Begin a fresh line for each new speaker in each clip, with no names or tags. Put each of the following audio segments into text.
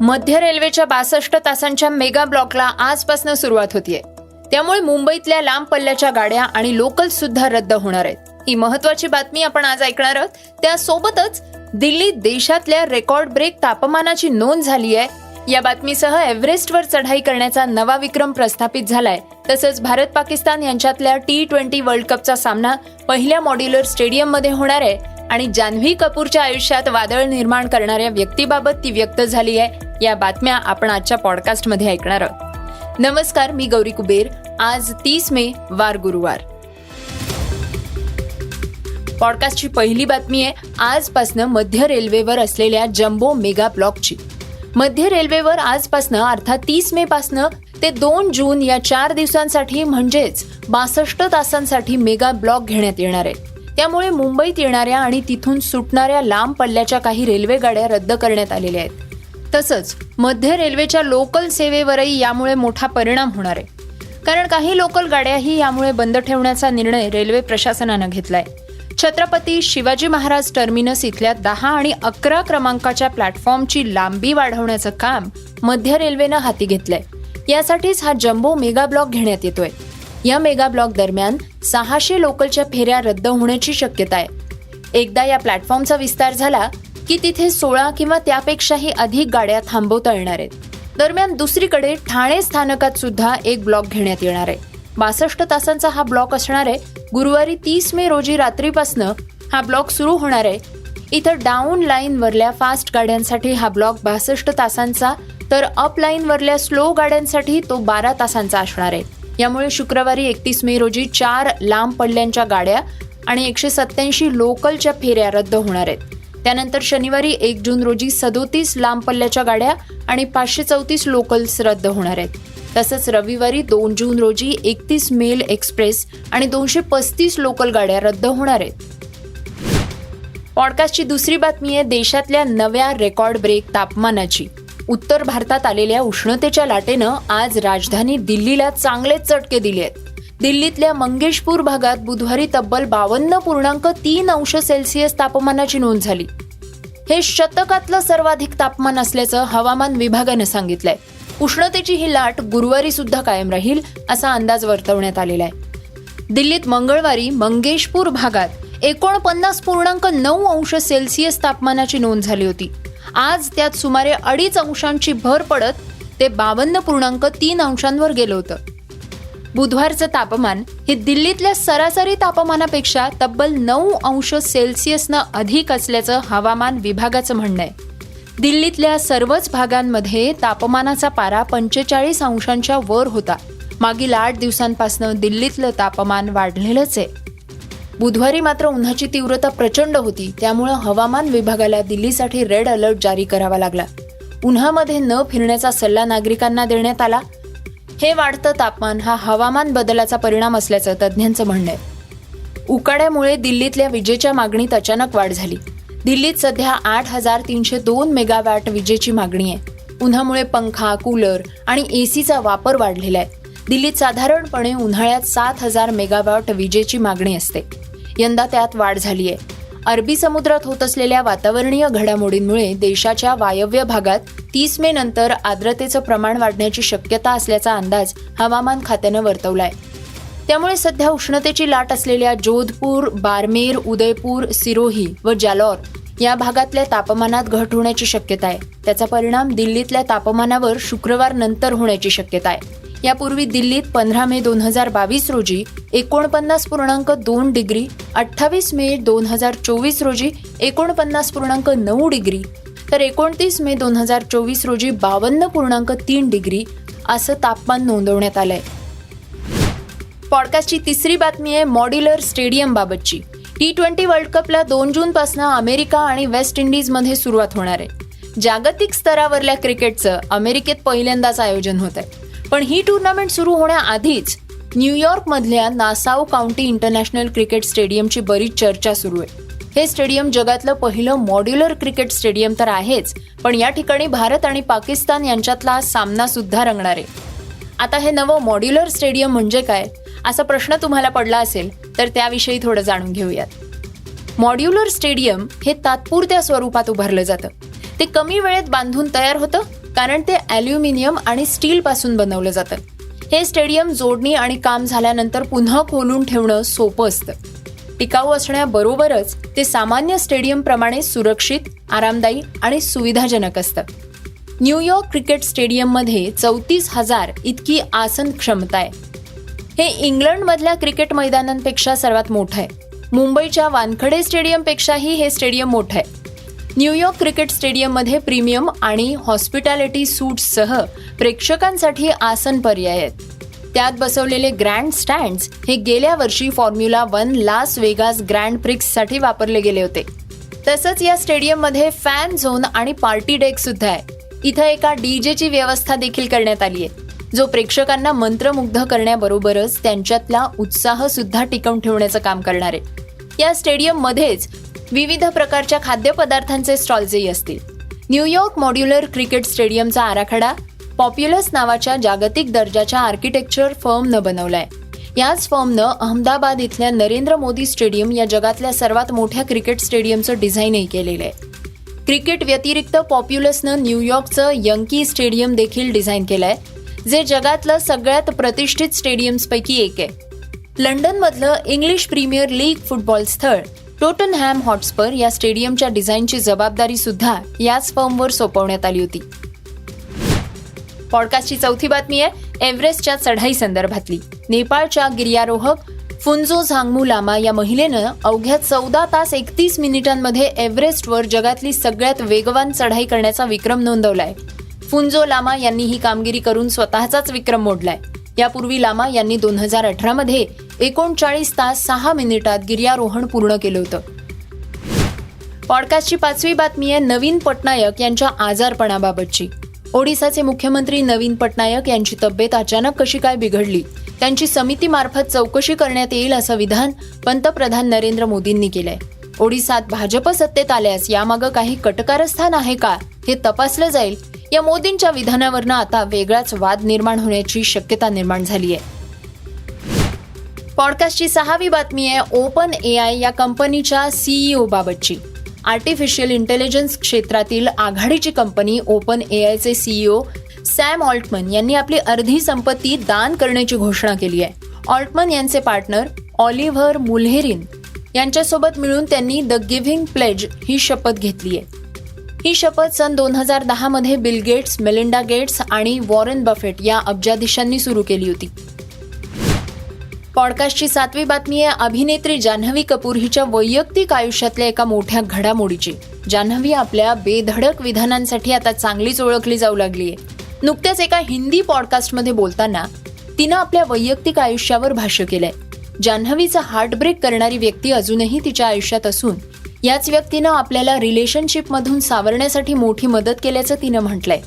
मध्य रेल्वेच्या बासष्ट तासांच्या मेगा ब्लॉकला आजपासून सुरुवात होतीये. त्यामुळे मुंबईतल्या लांब पल्ल्याच्या गाड्या आणि लोकल सुद्धा रद्द होणार आहेत. ही महत्वाची बातमी आपण आज ऐकणार आहोत. त्यासोबतच दिल्लीत देशातल्या रेकॉर्ड ब्रेक तापमानाची नोंद झाली आहे. या बातमीसह एव्हरेस्टवर चढाई करण्याचा नवा विक्रम प्रस्थापित झालाय. तसंच भारत पाकिस्तान यांच्यातल्या टी ट्वेंटी वर्ल्ड कपचा सामना पहिल्या मॉड्युलर स्टेडियममध्ये होणार आहे. आणि जान्हवी कपूरच्या आयुष्यात वादळ निर्माण करणाऱ्या व्यक्तीबाबत ती व्यक्त झाली आहे या बातम्या आपण आजच्या पॉडकास्टमध्ये ऐकणार आहोत. नमस्कार मी गौरी कुबेर. आज तीस मे वार गुरुवार. पॉडकास्टची पहिली बातमी आहे आजपासनं मध्य रेल्वेवर असलेल्या जम्बो मेगा ब्लॉकची. मध्य रेल्वेवर आजपासनं अर्थात तीस मे पासनं ते दोन जून या चार दिवसांसाठी म्हणजेच बासष्ट तासांसाठी मेगा ब्लॉक घेण्यात येणार आहे. त्यामुळे मुंबईत येणाऱ्या आणि तिथून सुटणाऱ्या लांब पल्ल्याच्या काही रेल्वे गाड्या रद्द करण्यात आलेल्या आहेत. तसंच मध्य रेल्वेच्या लोकल सेवेवरही यामुळे मोठा परिणाम होणार आहे. कारण काही लोकल गाड्याही यामुळे बंद ठेवण्याचा निर्णय रेल्वे प्रशासनानं घेतलाय. छत्रपती शिवाजी महाराज टर्मिनस इथल्या दहा आणि अकरा क्रमांकाच्या प्लॅटफॉर्मची लांबी वाढवण्याचं काम मध्य रेल्वेनं हाती घेतलंय. यासाठीच हा जम्बो मेगा ब्लॉक घेण्यात येतोय. या मेगा ब्लॉक दरम्यान सहाशे लोकलच्या फेऱ्या रद्द होण्याची शक्यता आहे. एकदा या प्लॅटफॉर्मचा विस्तार झाला की तिथे सोळा किंवा त्यापेक्षाही अधिक गाड्या थांबवता येणार आहेत. दरम्यान दुसरीकडे ठाणे स्थानकात सुद्धा एक ब्लॉक घेण्यात येणार आहे. बासष्ट तासांचा हा ब्लॉक असणार आहे. गुरुवारी तीस मे रोजी रात्रीपासनं हा ब्लॉक सुरू होणार आहे. इथं डाऊन लाईनवरल्या फास्ट गाड्यांसाठी हा ब्लॉक बासष्ट तासांचा तर अप लाईनवरल्या स्लो गाड्यांसाठी तो बारा तासांचा असणार आहे. यामुळे शुक्रवारी एकतीस मे रोजी चार लांब पल्ल्यांच्या गाड्या आणि एकशे सत्याऐंशी लोकलच्या फेऱ्या रद्द होणार आहेत. त्यानंतर शनिवारी एक जून रोजी सदोतीस लांब पल्ल्याच्या गाड्या आणि पाचशे चौतीस लोकल्स रद्द होणार आहेत. तसंच रविवारी दोन जून रोजी एकतीस मेल एक्सप्रेस आणि दोनशे पस्तीस लोकल गाड्या रद्द होणार आहेत. पॉडकास्टची दुसरी बातमी आहे देशातल्या नव्या रेकॉर्ड ब्रेक तापमानाची. उत्तर भारतात आलेल्या उष्णतेच्या लाटेनं आज राजधानी दिल्लीला चांगलेच चटके दिले आहेत. दिल्लीतल्या मंगेशपूर भागात बुधवारी तब्बल बावन्न पूर्णांक तीन अंश सेल्सिअस तापमानाची नोंद झाली. हे शतकातलं सर्वाधिक तापमान असल्याचं हवामान विभागानं सांगितलंय. उष्णतेची ही लाट गुरुवारी सुद्धा कायम राहील असा अंदाज वर्तवण्यात आलेला आहे. दिल्लीत मंगळवारी मंगेशपूर भागात एकोणपन्नास पूर्णांक नऊ अंश सेल्सिअस तापमानाची नोंद झाली होती. आज त्यात सुमारे अडीच अंशांची भर पडत ते बावन्न पूर्णांक तीन अंशांवर गेलं होतं. बुधवारचं तापमान हे दिल्लीतल्या सरासरी तापमानापेक्षा तब्बल नऊ अंश सेल्सिअसनं अधिक असल्याचं हवामान विभागाचं म्हणणं आहे. दिल्लीतल्या सर्वच भागांमध्ये तापमानाचा पारा पंचेचाळीस अंशांच्या वर होता. मागील आठ दिवसांपासून दिल्लीतलं तापमान वाढलेलंच आहे. बुधवारी मात्र उन्हाची तीव्रता प्रचंड होती. त्यामुळं हवामान विभागाला दिल्लीसाठी रेड अलर्ट जारी करावा लागला. उन्हामध्ये न फिरण्याचा सल्ला नागरिकांना देण्यात आला. हे वाढतं तापमान हा हवामान बदलाचा परिणाम असल्याचं तज्ज्ञांचं म्हणणं आहे. उकाड्यामुळे दिल्लीतल्या विजेच्या मागणीत अचानक वाढ झाली. दिल्लीत सध्या आठ हजार तीनशे दोन मेगावॅट विजेची मागणी आहे. उन्हामुळे पंखा कूलर आणि एसीचा वापर वाढलेला आहे. दिल्लीत साधारणपणे उन्हाळ्यात सात हजार मेगावॅट विजेची मागणी असते. यंदा त्यात वाढ झाली आहे अरबी समुद्रात होत असलेल्या वातावरणीय घडामोडींमुळे देशाच्या वायव्य भागात तीस मे नंतर आर्द्रतेचं प्रमाण वाढण्याची शक्यता असल्याचा अंदाज हवामान खात्यानं वर्तवलाय. त्यामुळे सध्या उष्णतेची लाट असलेल्या जोधपूर बारमेर उदयपूर सिरोही व जालौर या भागातल्या तापमानात घट होण्याची शक्यता आहे त्याचा परिणाम दिल्लीतल्या तापमानावर शुक्रवार नंतर होण्याची शक्यता आहे यापूर्वी दिल्लीत पंधरा मे दोन हजार बावीस रोजी एकोणपन्नास पूर्णांक दोन डिग्री अठ्ठावीस मे दोन हजार चोवीस रोजी एकोणपन्नास पूर्णांक नऊ डिग्री तर एकोणतीस मे दोन हजार चोवीस रोजी बावन्न पूर्णांक तीन डिग्री असं तापमान नोंदवण्यात आलंय. पॉडकास्टची तिसरी बातमी आहे मॉड्युलर स्टेडियम बाबतची. टी ट्वेंटी वर्ल्ड कपला दोन जून पासून अमेरिका आणि वेस्ट इंडिजमध्ये सुरुवात होणार आहे. जागतिक स्तरावरल्या क्रिकेटचं अमेरिकेत पहिल्यांदाच आयोजन होत आहे पण ही टुर्नामेंट सुरू होण्याआधीच न्यूयॉर्कमधल्या नासाव काउंटी इंटरनॅशनल क्रिकेट स्टेडियमची बरीच चर्चा सुरू आहे. हे स्टेडियम जगातलं पहिलं मॉड्युलर क्रिकेट स्टेडियम तर आहेच पण या ठिकाणी भारत आणि पाकिस्तान यांच्यातला सामना सुद्धा रंगणार आहे. आता हे नवं मॉड्युलर स्टेडियम म्हणजे काय? असा प्रश्न तुम्हाला पडला असेल तर त्याविषयी थोडं जाणून घेऊयात. मॉड्युलर स्टेडियम हे तात्पुरत्या स्वरूपात उभारलं जातं. ते कमी वेळेत बांधून तयार होतं कारण ते ॲल्युमिनियम आणि स्टीलपासून बनवलं जातं. हे स्टेडियम जोडणी आणि काम झाल्यानंतर पुन्हा खोलून ठेवणं सोपं असतं. टिकाऊ असण्याबरोबरच ते सामान्य स्टेडियमप्रमाणे सुरक्षित आरामदायी आणि सुविधाजनक असतं. न्यूयॉर्क क्रिकेट स्टेडियममध्ये चौतीस हजार इतकी आसन क्षमता आहे. हे इंग्लंडमधल्या क्रिकेट मैदानांपेक्षा सर्वात मोठं आहे. मुंबईच्या वानखडे स्टेडियमपेक्षाही हे स्टेडियम मोठं आहे. न्यूयॉर्क क्रिकेट स्टेडियममध्ये प्रीमियम आणि हॉस्पिटॅलिटी सूट्ससह प्रेक्षकांसाठी आसन पर्याय आहेत. त्यात बसवलेले ग्रँड स्टँड्स हे गेल्या वर्षी formula one Las Vegas grand प्रिक्ससाठी वापरले गेले होते. तसंच या स्टेडियममध्ये फॅन झोन आणि पार्टी डेक सुद्धा आहे. इथं एका डीजेची व्यवस्था देखील करण्यात आली आहे. जो प्रेक्षकांना मंत्रमुग्ध करण्याबरोबरच त्यांच्यातला उत्साह सुद्धा टिकवून ठेवण्याचं काम करणार आहे. या स्टेडियममध्येच विविध प्रकारच्या खाद्यपदार्थांचे स्टॉल्सही असतील. न्यूयॉर्क मॉड्युलर क्रिकेट स्टेडियमचा आराखडा पॉप्युलस नावाच्या जागतिक दर्जाच्या आर्किटेक्चर फर्मनं बनवलाय. याच फर्मनं अहमदाबाद इथल्या नरेंद्र मोदी स्टेडियम या जगातल्या सर्वात मोठ्या क्रिकेट स्टेडियमचं डिझाईनही केलेलं आहे. क्रिकेट व्यतिरिक्त पॉप्युलसनं न्यूयॉर्कचं यंकी स्टेडियम देखील डिझाईन केलंय जे जगातलं सगळ्यात प्रतिष्ठित स्टेडियम्सपैकी एक आहे. लंडनमधलं इंग्लिश प्रीमियर लीग फुटबॉल स्थळ टोटनहॅम हॉटस्पर या स्टेडियमच्या डिझाईनची जबाबदारी सुद्धा याच फर्मवर सोपवण्यात आली होती. पॉडकास्टची चौथी बातमी आहे एव्हरेस्टच्या चढाई संदर्भातली. नेपाळच्या गिर्यारोहक फुंजो झांगमू लामा या महिलेनं अवघ्या चौदा तास एकतीस मिनिटांमध्ये एव्हरेस्टवर जगातली सगळ्यात वेगवान चढाई करण्याचा विक्रम नोंदवलाय. फुंजो लामा यांनी ही कामगिरी करून स्वतःचाच विक्रम मोडलाय. यापूर्वी लामा यांनी दोन हजार अठरामध्ये एकोणचाळीस तास सहा मिनिटात गिर्यारोहण पूर्ण केलं होतं. पॉडकास्टची पाचवी बातमी आहे नवीन पटनायक यांच्या आजारपणाबाबतची. ओडिसाचे मुख्यमंत्री नवीन पटनायक यांची तब्येत अचानक कशी काय बिघडली? त्यांची समितीमार्फत चौकशी करण्यात येईल असं विधान पंतप्रधान नरेंद्र मोदींनी केलंय. ओडिसात भाजप सत्तेत आल्यास यामागं काही कटकारस्थान आहे का हे तपासलं जाईल. या मोदींच्या विधानावरनं आता वेगळाच वाद निर्माण होण्याची शक्यता निर्माण झाली आहे. पॉडकास्टची सहावी बातमी आहे ओपन ए आय या कंपनीच्या सीईओ बाबतची. आर्टिफिशियल इंटेलिजन्स क्षेत्रातील आघाडीची कंपनी ओपन ए आयचे सीईओ सॅम ऑल्टमन यांनी आपली अर्धी संपत्ती दान करण्याची घोषणा केली आहे. ऑल्टमन यांचे पार्टनर ऑलिव्हर मुल्हेरिन यांच्यासोबत मिळून त्यांनी द गिव्हिंग प्लेज ही शपथ घेतली आहे. ही शपथ सन दोन हजार दहा मध्ये बिल गेट्स मेलिंडा गेट्स आणि वॉरेन बफेट या अब्जाधीशांनी सुरू केली होती. पॉडकास्टची सातवी बातमी आहे अभिनेत्री जान्हवी कपूर हिच्या वैयक्तिक आयुष्यातल्या एका मोठ्या घडामोडीची. जान्हवी आपल्या बेधडक विधानांसाठी आता चांगलीच ओळखली जाऊ लागली आहे. नुकत्याच एका हिंदी पॉडकास्टमध्ये बोलताना तिनं आपल्या वैयक्तिक आयुष्यावर भाष्य केलंय. जान्हवीचा हार्टब्रेक करणारी व्यक्ती अजूनही तिच्या आयुष्यात असून याच व्यक्तीनं आपल्याला रिलेशनशिपमधून सावरण्यासाठी मोठी मदत केल्याचं तिनं म्हटलंय.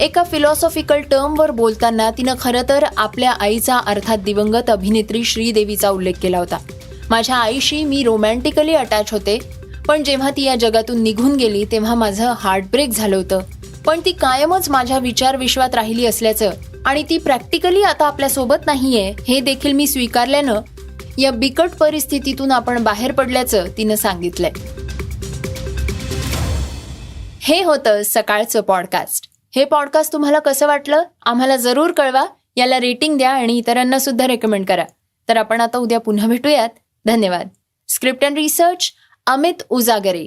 एका फिलॉसॉफिकल टर्मवर बोलताना तिनं खरं तर आपल्या आईचा अर्थात दिवंगत अभिनेत्री श्रीदेवीचा उल्लेख केला होता. माझ्या आईशी मी रोमॅन्टिकली अटॅच होते पण जेव्हा ती या जगातून निघून गेली तेव्हा माझं हार्टब्रेक झालं होतं. पण ती कायमच माझ्या विचार विश्वात राहिली असल्याचं आणि ती प्रॅक्टिकली आता आपल्यासोबत नाहीये हे देखील मी स्वीकारल्यानं या बिकट परिस्थितीतून आपण बाहेर पडल्याचं तिनं सांगितलंय. हे होतं सकाळचं पॉडकास्ट. हे पॉडकास्ट तुम्हाला कसं वाटलं आम्हाला जरूर कळवा याला रेटिंग द्या आणि इतरांना सुद्धा रेकमेंड करा. तर आपण आता उद्या पुन्हा भेटूयात. धन्यवाद. Script and research Amit Ujagare.